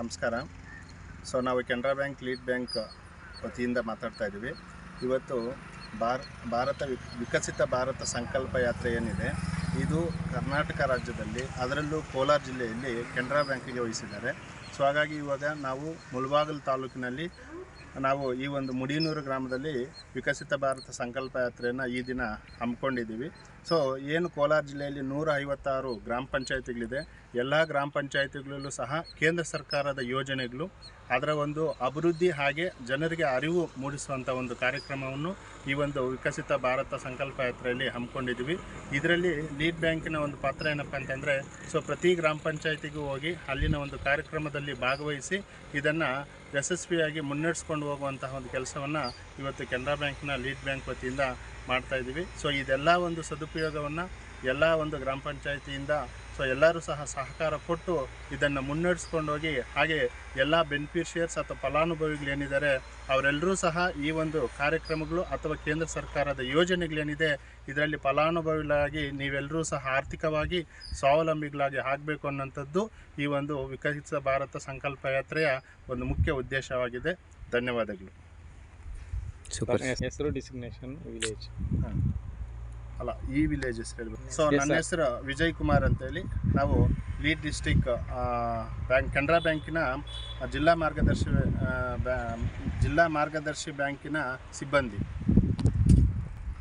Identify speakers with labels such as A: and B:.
A: ನಮಸ್ಕಾರ. ಸೊ ನಾವು Canara bank lead bank ವತಿಯಿಂದ ಮಾತಾಡ್ತಾ ಇದ್ದೀವಿ. ಇವತ್ತು ಭಾರ, ಭಾರತ ವಿಕಸಿತ ಭಾರತ ಸಂಕಲ್ಪ ಯಾತ್ರೆ ಏನಿದೆ, ಇದು ಕರ್ನಾಟಕ ರಾಜ್ಯದಲ್ಲಿ, ಅದರಲ್ಲೂ ಕೋಲಾರ ಜಿಲ್ಲೆಯಲ್ಲಿ ಕೆನರಾ ಬ್ಯಾಂಕಿಗೆ ವಹಿಸಿದ್ದಾರೆ. ಸೊ ಹಾಗಾಗಿ ಇವಾಗ ನಾವು ಮುಳಬಾಗಿಲು ತಾಲೂಕಿನಲ್ಲಿ ನಾವು ಈ ಒಂದು ಮುಡಿನೂರು ಗ್ರಾಮದಲ್ಲಿ ವಿಕಸಿತ ಭಾರತ ಸಂಕಲ್ಪ ಯಾತ್ರೆಯನ್ನು ಈ ದಿನ ಹಮ್ಮಿಕೊಂಡಿದ್ದೀವಿ. ಸೊ ಏನು ಕೋಲಾರ ಜಿಲ್ಲೆಯಲ್ಲಿ ನೂರ ಐವತ್ತಾರು ಗ್ರಾಮ ಪಂಚಾಯತಿಗಳಿದೆ. ಎಲ್ಲ ಗ್ರಾಮ ಪಂಚಾಯತಿಗಳಲ್ಲೂ ಸಹ ಕೇಂದ್ರ ಸರ್ಕಾರದ ಯೋಜನೆಗಳು, ಅದರ ಒಂದು ಅಭಿವೃದ್ಧಿ ಹಾಗೆ ಜನರಿಗೆ ಅರಿವು ಮೂಡಿಸುವಂಥ ಒಂದು ಕಾರ್ಯಕ್ರಮವನ್ನು ಈ ಒಂದು ವಿಕಸಿತ ಭಾರತ ಸಂಕಲ್ಪ ಯಾತ್ರೆಯಲ್ಲಿ ಹಮ್ಮಿಕೊಂಡಿದ್ದೀವಿ. ಇದರಲ್ಲಿ ಲೀಡ್ ಬ್ಯಾಂಕಿನ ಒಂದು ಪಾತ್ರ ಏನಪ್ಪ ಅಂತಂದರೆ ಸೊ ಪ್ರತಿ ಗ್ರಾಮ ಪಂಚಾಯತಿಗೂ ಹೋಗಿ ಅಲ್ಲಿನ ಒಂದು ಕಾರ್ಯಕ್ರಮದಲ್ಲಿ ಭಾಗವಹಿಸಿ ಇದನ್ನು ಯಶಸ್ವಿಯಾಗಿ ಮುನ್ನಡೆಸ್ಕೊಂಡು ಹೋಗುವಂತಹ ಒಂದು ಕೆಲಸವನ್ನು ಇವತ್ತು ಕೆನರಾ ಬ್ಯಾಂಕ್ನ ಲೀಡ್ ಬ್ಯಾಂಕ್ ವತಿಯಿಂದ ಮಾಡ್ತಾ ಇದ್ದೀವಿ. ಸೊ ಇದೆಲ್ಲ ಒಂದು ಸದುಪಯೋಗವನ್ನು ಎಲ್ಲ ಒಂದು ಗ್ರಾಮ ಪಂಚಾಯಿತಿಯಿಂದ ಸೊ ಎಲ್ಲರೂ ಸಹ ಸಹಕಾರ ಕೊಟ್ಟು ಇದನ್ನು ಮುನ್ನಡೆಸ್ಕೊಂಡು ಹೋಗಿ, ಹಾಗೆ ಎಲ್ಲ ಬೆನಿಫಿಷಿಯರ್ಸ್ ಅಥವಾ ಫಲಾನುಭವಿಗಳೇನಿದ್ದಾರೆ ಅವರೆಲ್ಲರೂ ಸಹ ಈ ಒಂದು ಕಾರ್ಯಕ್ರಮಗಳು ಅಥವಾ ಕೇಂದ್ರ ಸರ್ಕಾರದ ಯೋಜನೆಗಳೇನಿದೆ, ಇದರಲ್ಲಿ ಫಲಾನುಭವಿಗಳಾಗಿ ನೀವೆಲ್ಲರೂ ಸಹ ಆರ್ಥಿಕವಾಗಿ ಸ್ವಾವಲಂಬಿಗಳಾಗಿ ಆಗಬೇಕು ಅನ್ನೋಂಥದ್ದು ಈ ಒಂದು ವಿಕಸಿತ ಭಾರತ ಸಂಕಲ್ಪ ಯಾತ್ರೆಯ ಒಂದು ಮುಖ್ಯ ಉದ್ದೇಶವಾಗಿದೆ. ಧನ್ಯವಾದಗಳು.
B: ಸೂಪರ್
C: ಹೆಸರು ಡಿಸಿಗ್ನೇಷನ್ ವಿಲೇಜ್
A: ಅಲ್ಲ ಈ ವಿಲೇಜ್ ಹೆಸರು ಹೇಳ್ಬೇಕು. ಸೊ ನನ್ನ ಹೆಸರು ವಿಜಯ್ ಕುಮಾರ್ ಅಂತೇಳಿ ನಾವು ಲೀಡ್ ಡಿಸ್ಟಿಕ್ ಬ್ಯಾಂಕ್ ಕೆನರಾ ಬ್ಯಾಂಕಿನ ಜಿಲ್ಲಾ ಮಾರ್ಗದರ್ಶಿ ಜಿಲ್ಲಾ ಮಾರ್ಗದರ್ಶಿ ಬ್ಯಾಂಕಿನ ಸಿಬ್ಬಂದಿ.